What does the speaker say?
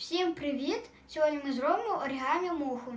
Всім привіт! Сьогодні ми зробимо оригамі муху.